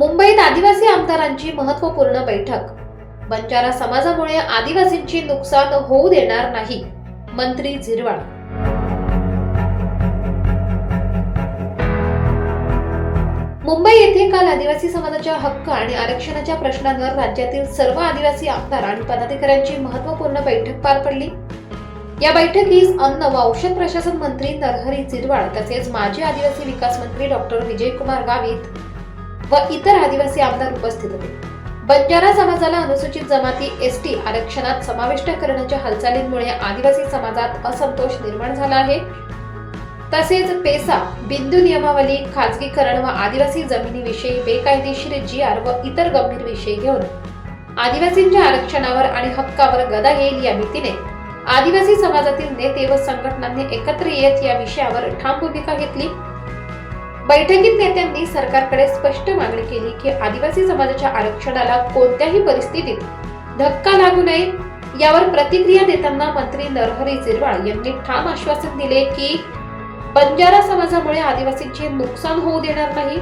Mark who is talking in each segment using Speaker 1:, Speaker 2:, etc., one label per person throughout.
Speaker 1: मुंबईत आदिवासी आमदारांची महत्त्वपूर्ण बैठक. बंजारा समाजामुळे आदिवासींची नुकसान होऊ देणार नाही मंत्री झिरवाळ. मुंबई येथे काल आदिवासी समाजाच्या हक्क आणि आरक्षणाच्या प्रश्नांवर राज्यातील सर्व आदिवासी आमदार आणि पदाधिकाऱ्यांची महत्त्वपूर्ण बैठक पार पडली. या बैठकीस अन्न व औषध प्रशासन मंत्री नरहरी झिरवाळ तसेच माजी आदिवासी विकास मंत्री डॉक्टर विजयकुमार गावित व इतर आदिवासी आमदार उपस्थित होते. बंजारा समाजाला अनुसूचित जमाती एस टी आरक्षणात समाविष्ट करण्याच्या हालचालींमुळे आदिवासी समाजात असंतोष निर्माण झाला आहे. तसेच पेसा बिंदू नियमावली खाजगीकरण व आदिवासी जमिनीविषयी बेकायदेशीर जी आर व इतर गंभीर विषय घेऊन आदिवासींच्या आरक्षणावर आणि हक्कावर गदा येईल या भीतीने आदिवासी समाजातील नेते व संघटनांनी एकत्र येत या विषयावर ठाम भूमिका घेतली. बैठकीत नेत्यांनी सरकारकडे स्पष्ट मागणी केली की आदिवासी समाजाच्या आरक्षणाला कोणत्याही परिस्थितीत धक्का लागू नये. यावर प्रतिक्रिया देताना मंत्री नरहरी झिरवाळ यांनी ठाम आश्वासन दिले की बंजारा समाजामुळे आदिवासींचे नुकसान होऊ देणार नाही.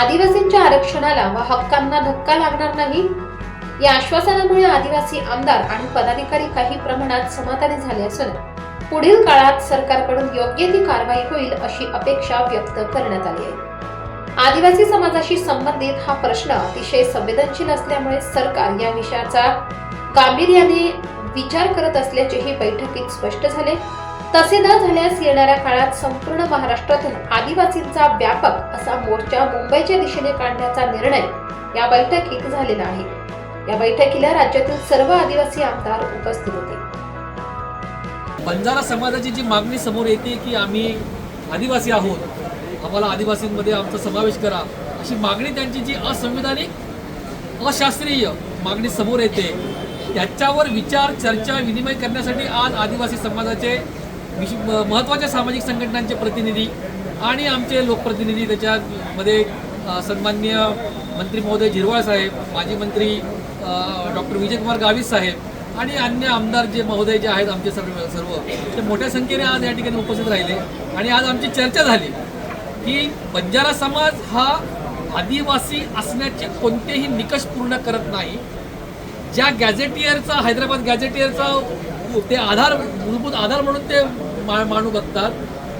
Speaker 1: आदिवासींच्या आरक्षणाला व हक्कांना धक्का लागणार नाही. या आश्वासनामुळे आदिवासी आमदार आणि पदाधिकारी काही प्रमाणात समाधानी झाले असून पुढील काळात सरकारकडून योग्य ती कारवाई होईल अशी अपेक्षा व्यक्त करण्यात आली आहे. आदिवासी समाजाशी संबंधित हा प्रश्न अतिशय संवेदनशील असल्यामुळे सरकार या विषयाचा गांभीर्याने विचार करत असल्याचेही बैठकीत स्पष्ट झाले. तसे न झाल्यास येणाऱ्या काळात संपूर्ण महाराष्ट्रातून आदिवासींचा व्यापक असा मोर्चा मुंबईच्या दिशेने काढण्याचा निर्णय या बैठकीत झालेला आहे. या बैठकीला राज्यातील सर्व आदिवासी आमदार उपस्थित होते.
Speaker 2: बंजारा समाजाची जी मागणी समोर येते की आम्ही आदिवासी आहोत आम्हाला आदिवासींमध्ये आमचा समावेश करा अशी मागणी त्यांची जी असंविधानिक अशास्त्रीय मागणी समोर येते त्याच्यावर विचार चर्चा विनिमय करण्यासाठी आज आदिवासी समाजाचे विश म- महत्त्वाच्या सामाजिक संघटनांचे प्रतिनिधी आणि आमचे लोकप्रतिनिधी त्याच्यामध्ये सन्माननीय मंत्री महोदय झिरवाळ साहेब माजी मंत्री डॉक्टर विजयकुमार गावित साहेब आणि अन्य आमदार जे महोदय जे आहेत आमचे सर्व सर्व ते मोठ्या संख्येने आज या ठिकाणी उपस्थित राहिले. आणि आज आमची चर्चा झाली की बंजारा समाज हा आदिवासी असण्याचे कोणतेही निकष पूर्ण करत नाही. ज्या गॅझेटियरचा हैदराबाद गॅझेटियरचा ते आधार मूलभूत आधार म्हणून ते मा मानू बघतात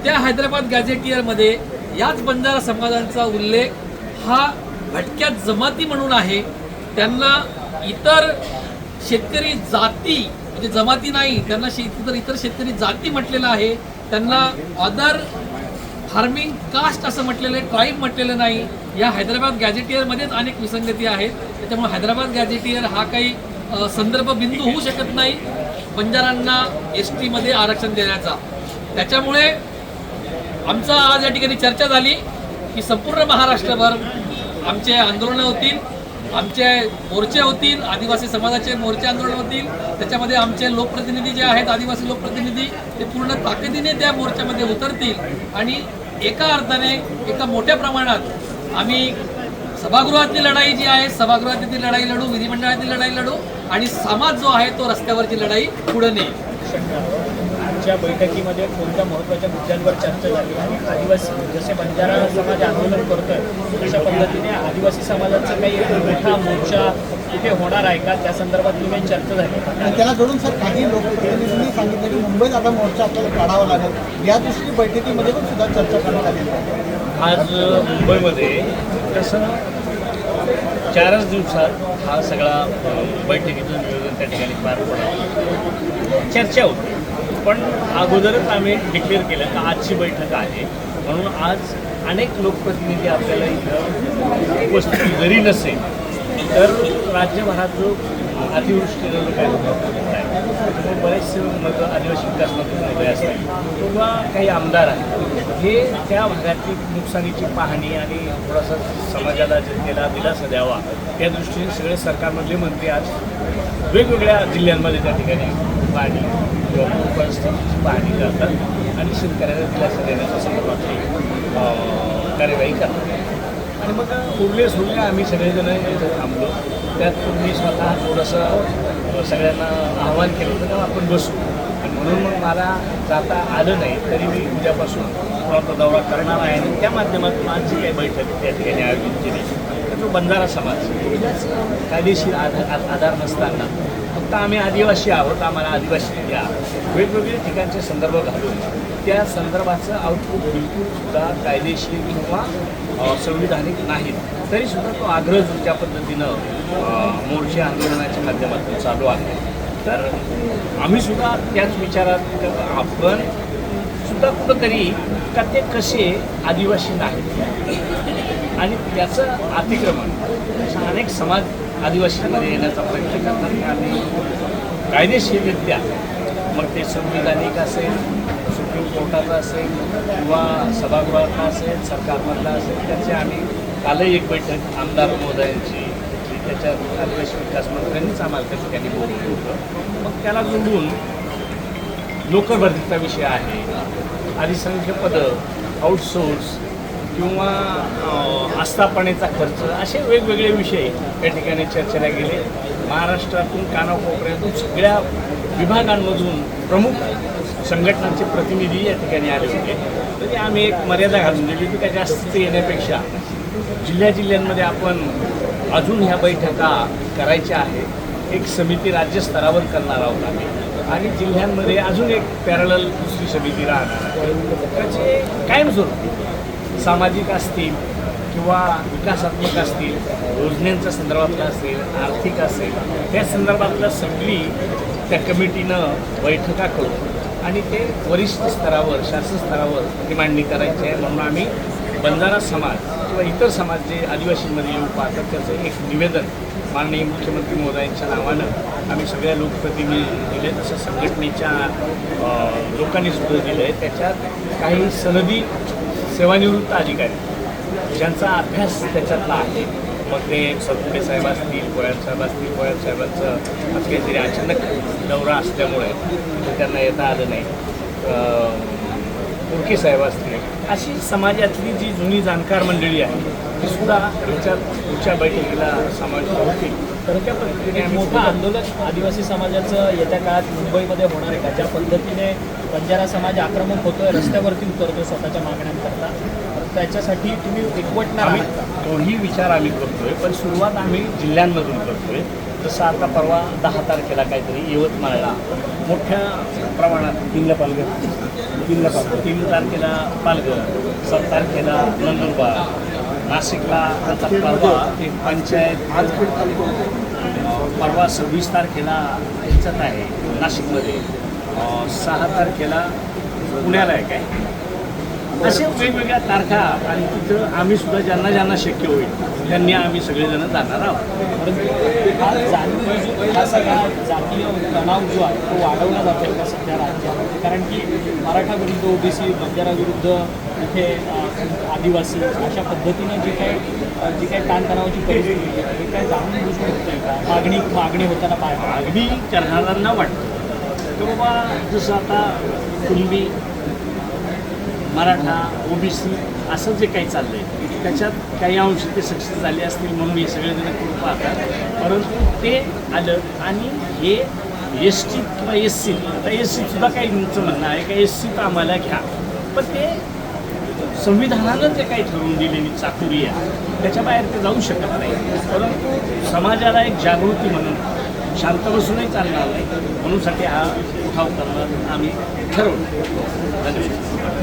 Speaker 2: त्या हैदराबाद गॅझेटियरमध्ये याच बंजारा समाजांचा उल्लेख हा भटक्या जमाती म्हणून आहे. त्यांना इतर शेतकरी जाती म्हणजे जमाती नाही त्यांना शेती तर इतर शेतकरी जाती म्हटलेलं आहे. त्यांना अदर फार्मिंग कास्ट असं म्हटलेलं आहे ट्राईब म्हटलेलं नाही. या हैदराबाद गॅजेटियरमध्येच अनेक विसंगती आहेत. त्याच्यामुळे हैदराबाद गॅजेटियर हा काही संदर्भ बिंदू होऊ शकत नाही. बंजारांना एस टीमध्ये आरक्षण देण्याचा. त्याच्यामुळे आमचा आज या ठिकाणी चर्चा झाली की संपूर्ण महाराष्ट्रभर आमचे आंदोलनं होतील. आमचे मोर्चे होतील आदिवासी समाजाचे मोर्चे आंदोलन होतील. त्याच्यामध्ये आमचे लोकप्रतिनिधी जे आहेत आदिवासी लोकप्रतिनिधी ते पूर्ण ताकदीने त्या मोर्चामध्ये उतरतील. आणि एका अर्थाने एका मोठ्या प्रमाणात आम्ही सभागृहातली लढाई जी आहे सभागृहातली लढाई लढू विधिमंडळातली लढाई लढू आणि समाज जो आहे तो रस्त्यावरची लढाई पुढे नेईल.
Speaker 3: आजच्या बैठकीमध्ये कोणत्या महत्त्वाच्या मुद्द्यांवर चर्चा झाली? आणि आदिवासी जसे बंजारा समाज आंदोलन करतोय तशा पद्धतीने आदिवासी समाजाचा काही मोठा मोर्चा कुठे होणार आहे का? त्या संदर्भात काही चर्चा झाली.
Speaker 4: आणि त्याला जोडून सर काही लोकप्रतिनिधींनी सांगितलं की मुंबईत आता मोर्चा आपल्याला काढावा लागेल. या दृष्टी बैठकीमध्ये पण सुद्धा चर्चा करण्यात आहे
Speaker 5: आज मुंबईमध्ये तसं चारच दिवसात हा सगळा बैठकीचं नियोजन त्या ठिकाणी पार पडला. चर्चा होती. पण अगोदरच आम्ही डिक्लेअर केलं का आजची बैठक आहे. म्हणून आज अनेक लोकप्रतिनिधी आपल्याला इथं उपस्थिती जरी नसेल तर राज्यभरात जो अतिवृष्टीचा जो काही आहे बरेचसे मग आदिवासी विकास मंत्री महोदय असतात किंवा काही आमदार आहेत हे त्या भागातली नुकसानीची पाहणी आणि थोडासा समाजाला जनतेला दिलासा द्यावा या दृष्टीने सगळे सरकारमधले मंत्री आज वेगवेगळ्या जिल्ह्यांमध्ये त्या ठिकाणी पाहणी किंवा परिस्थितीची पाहणी करतात आणि शेतकऱ्याला दिलासा देण्याच्या संदर्भातली कार्यवाही करतात. आणि मग उरले सुरले आम्ही सगळेजण इथं थांबलो. त्यात मी स्वतः थोडंसं सगळ्यांना आव्हान केलं तर आपण बसू. आणि म्हणून मग मला जाता आलं नाही तरी मी उद्यापासून सोलापुराचा दौरा करणार आहे आणि त्या माध्यमातून आज काही बैठक त्या ठिकाणी आयोजित केली. तर तो बंजारा समाज कायदेशीर आधार आधार नसताना फक्त आम्ही आदिवासी आहोत आम्हाला आदिवासी द्या वेगवेगळ्या ठिकाणचे संदर्भ घालून त्या संदर्भाचं आउटपुट बिलकुलसुद्धा कायदेशीर किंवा संविधानिक नाहीत. तरीसुद्धा तो आग्रह ज्या पद्धतीनं मोर्चे आंदोलनाच्या माध्यमातून चालू आहे. तर आम्हीसुद्धा त्याच विचारात आपण कुठं कुठंतरी का ते कसे आदिवासी नाहीत. आणि त्याचं अतिक्रमण अशा अनेक समाज आदिवासींमध्ये येण्याचा प्रयत्न करतात आणि कायदेशीररित्या मग ते संविधानिक असेल सुप्रीम कोर्टाचं असेल किंवा सभागृहातला असेल सरकारमधला असेल त्याचे आम्ही कालही एक बैठक आमदार महोदयांची त्याच्या त्याच्यात आदिवासी विकास मंत्र्यांनीच आम्हाला त्या ठिकाणी बोलवलं होतं. मग त्याला जोडून नोकरभरतीचा विषय आहे. अधिसंख्य पदं आउटसोर्स किंवा आस्थापनेचा खर्च असे वेगवेगळे विषय या ठिकाणी चर्चेला गेले. महाराष्ट्रातून कानाकोपऱ्यातून सगळ्या विभागांमधून प्रमुख संघटनांचे प्रतिनिधी या ठिकाणी आले होते. तरी आम्ही एक मर्यादा घालून दिली की त्या जास्त येण्यापेक्षा जिल्ह्या जिल्ह्यांमध्ये आपण अजून ह्या बैठका करायच्या आहेत. एक समिती राज्यस्तरावर करणार आहोत आम्ही. आणि जिल्ह्यांमध्ये अजून एक पॅरल दुसरी समिती राहणार आहे. त्याचे कायमस्वरूपी सामाजिक असतील किंवा विकासात्मक असतील योजनांच्या संदर्भातलं असेल आर्थिक असेल त्या संदर्भातलं सगळी त्या कमिटीनं बैठका करून आणि ते वरिष्ठ स्तरावर शासन स्तरावर ती मांडणी करायची आहे. म्हणून आम्ही बंजारा समाज किंवा इतर समाज जे आदिवासींमध्ये येऊ पाहतात त्याचं एक निवेदन माननीय मुख्यमंत्री महोदयांच्या नावानं आम्ही सगळ्या लोकप्रतिनिधी दिले तसं संघटनेच्या लोकांनी सुद्धा दिलं आहे त्याच्यात काही सनदी सेवानिवृत्त अधिकारी ज्यांचा अभ्यास त्याच्यातला आहे मग ते सरकुटे साहेब असतील कोयाल साहेब असतील कोयाल साहेबांचं आज काहीतरी अचानक दौरा असल्यामुळे त्यांना येता आलं नाही. उर्के साहेब असतील. अशी समाजातली जी जुनी जाणकार मंडळी आहे ती सुद्धा ह्याच्यात पुढच्या बैठकीला समाविष्ट होतील. तर त्या पद्धतीने
Speaker 3: मोठं आंदोलन आदिवासी समाजाचं येत्या काळात मुंबईमध्ये होणार आहे का? ज्या पद्धतीने बंजारा समाज आक्रमक होतोय रस्त्यावरती उतरतोय स्वतःच्या मागण्यांकरता तर त्याच्यासाठी तुम्ही एकवटणार
Speaker 5: आम्ही
Speaker 3: का?
Speaker 5: तोही विचार आम्ही करतोय पण सुरुवात आम्ही जिल्ह्यांमधून करतोय. जसं आता परवा दहा तारखेला काहीतरी यवतमाळला मोठ्या प्रमाणात तीनला पालघर. पालघर तीन तारखेला पालघर सात तारखेला नंदुरबार नाशिकला आता परवा एक पंचायत परवा सव्वीस तारखेला ह्याच्यात आहे नाशिकमध्ये. सहा तारखेला पुण्याला आहे काय? असे वेगवेगळ्या तारखा आणि तिथं आम्ही सुद्धा ज्यांना ज्यांना शक्य होईल त्यांनी आम्ही सगळेजण जाणार आहोत.
Speaker 3: परंतु हा जातीय जो हा सगळा जातीय तणाव जो आहे तो वाढवला जातो का सध्या राज्यात. कारण की मराठा विरुद्ध ओबीसी बंजारा विरुद्ध इथे आदिवासी अशा पद्धतीनं जी काही जी काही ताणतणावाची परिस्थिती आहे हे काय जाणून बुजून होतंय का? मागणी मागणी होताना पाहिजे
Speaker 5: मागणी करणाऱ्यांना वाटतं. किंवा बाबा जसं आता कुणबी मराठा ओबीसी असं जे काही चाललं आहे त्याच्यात काही अंश ते सक्सेस झाले असतील म्हणून हे सगळेजण करून पाहतात. परंतु ते आलं आणि हे एस टी किंवा एस सी आता एस सी सुद्धा काही तुमचं म्हणणं आहे का? एस सीत आम्हाला घ्या. पण ते संविधानानं जे काही ठरवून दिलेली चाकुरी आहे त्याच्या बाहेर ते जाऊ शकत नाही. परंतु समाजाला एक जागृती म्हणून शांत बसूनही चालणार नाही. म्हणूनसाठी हा उठाव करणं आम्ही ठरवलं. धन्यवाद.